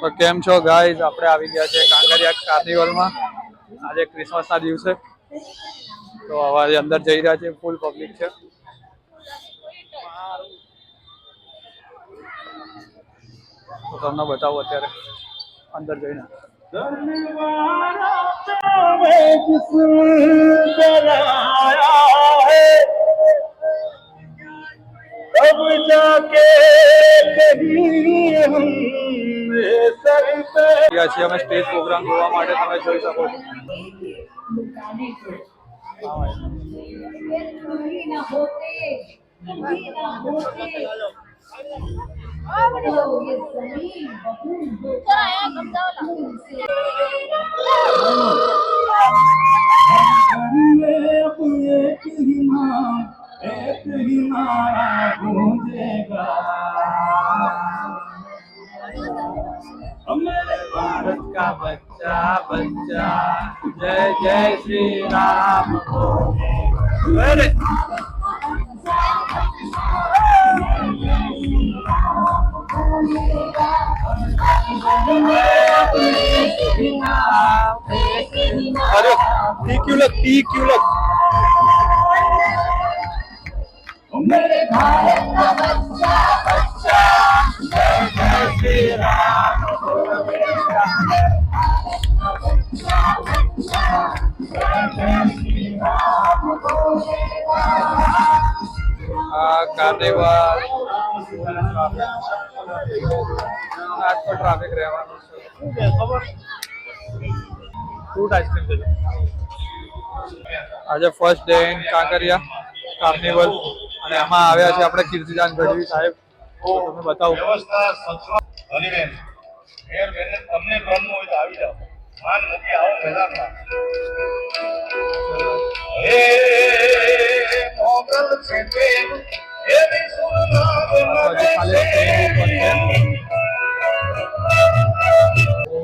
તો કેમ છો ગાઈઝ આપણે આવી ગયા છે કાંકરિયા કાર્નિવલમાં આજે ક્રિસમસના દિવસે. તો અવાજ અંદર જઈ રહ્યા છે ફૂલ પબ્લિક છે. તો તમને બતાવો અત્યારે અંદર જઈને. કબ શકતા છીએ અમે સ્ટેજ પ્રોગ્રામ જોવા માટે તમે જોઈ શકો છો એક ही माँ बच्चा बच्चा। जय जय श्री राम। बोले अरे टी क्यों लग टी क्यों लग? मेरे भारत का बच्चा बच्चा। जय जय श्री राम। કાર્નિવલ. આટલો ટ્રાફિક રહેવાનો છે. ફ્રૂટ આઈસ્ક્રીમ છે આજે first day in Kankaria carnival. અને એમાં આવ્યા છે આપણે કીર્તિદાન ગઢવી સાહેબ. તમે તમને બતાવું. તમને ભ્રમ હોય તો આવી જાઓ. માન મૂકી આવો મેદાનમાં છે છે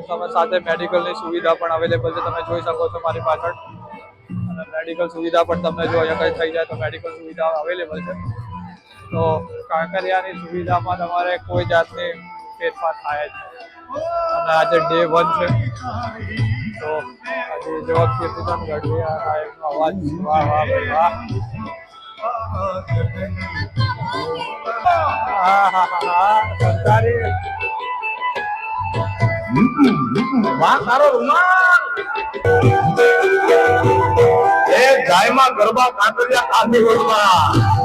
તમે સાથે મેડિકલની સુવિધા પણ અવેલેબલ છે, તમે જોઈ શકો છો મારી પાછળ. અને મેડિકલ સુવિધા પણ તમને જો અહીંયા કંઈ થઈ જાય તો મેડિકલ સુવિધા અવેલેબલ છે. તો કાંકરિયાની સુવિધામાં તમારે કોઈ જાતની ફેરફાર થાય જ અને આજે ડે વન છે. તો આજે જેવા કીર્તિદાન ગઢવી આ એમનો અવાજ વાહ વાહ વાહ. એ ગાયમાં ગરબા કાંકરિયા કાર્નિવલમાં એ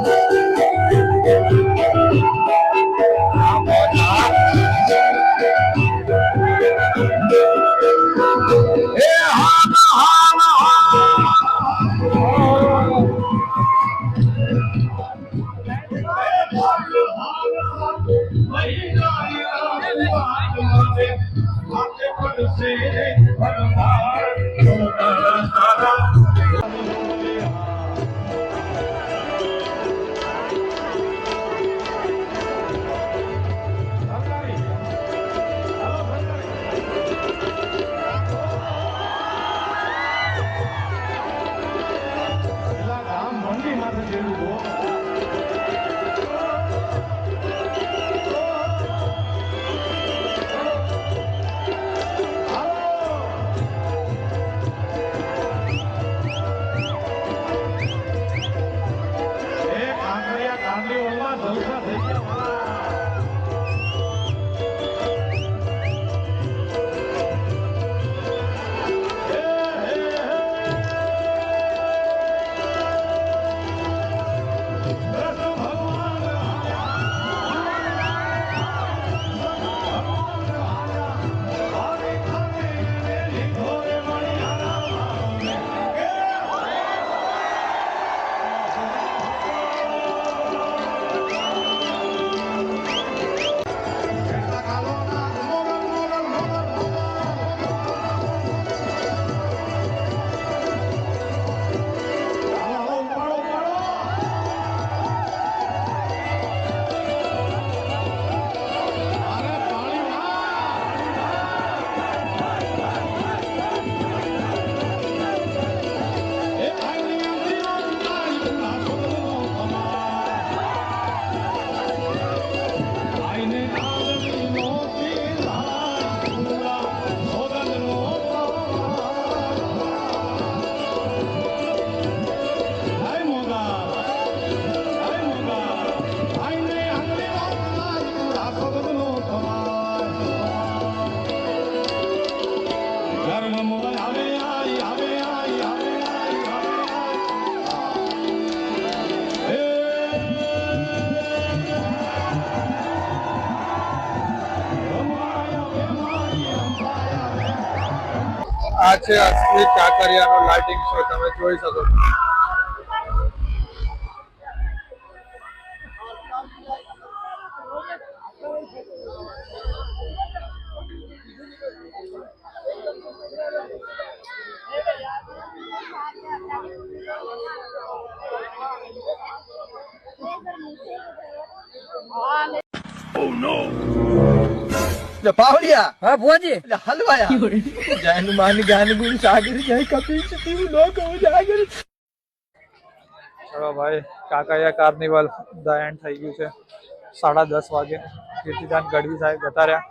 આ છે અસલી કાકરિયાનો લાઇટિંગ શો તમે જોઈ શકો છો. પાવડિયા હા ભુવાજી. એટલે હલવાયા. જયનું માન જ્ઞાન ગુણ સાગર જય કપિલ સતીવ લોક ઉજાગર ચલો ભાઈ કાંકરિયા કાર્નિવલ ધ એન્ડ થઈ ગયું છે. સાડા દસ વાગે. કીર્તિદાન ગઢવી સાહેબ જતા રહ્યા.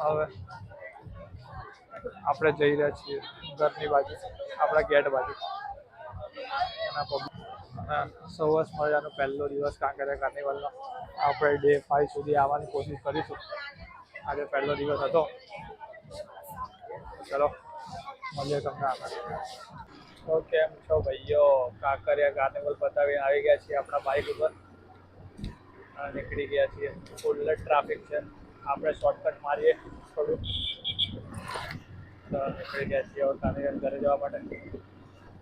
હવે આપણે જઈ રહ્યા છીએ ઘરની બાજુ આપણા ગેટ બાજુ. પબ- મજાનો પહેલો દિવસ કાંકરિયા કાર્નિવલનો આપણે ડે ફાઈવ સુધી આવવાની કોશિશ કરીશું. આજે પહેલો દિવસ હતો. ચલો, મળીએ તમને આગળ. તો કેમ છો ભાઈઓ? કાંકરિયા કાર્નિવલ બતાવીને આવી ગયા છીએ આપણા બાઇક ઉપર. નીકળી ગયા છીએ. ફૂલ ટ્રાફિક છે. આપણે શોર્ટકટ મારીએ થોડું. નીકળી ગયા છીએ હવે ઘરે જવા માટે.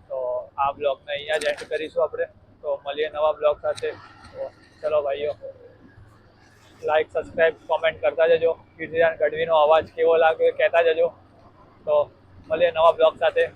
તો આ બ્લોગને અહીંયા જ એન્ડ કરીશું આપણે. તો મળીએ નવા બ્લોગ સાથે. તો ચલો ભાઈઓ લાઈક સબસ્ક્રાઈબ કોમેન્ટ કરતા જજો. કીર્તિદાન ગઢવીનો અવાજ કેવો લાગે કહેતા જજો. તો મળીએ નવા બ્લોગ સાથે.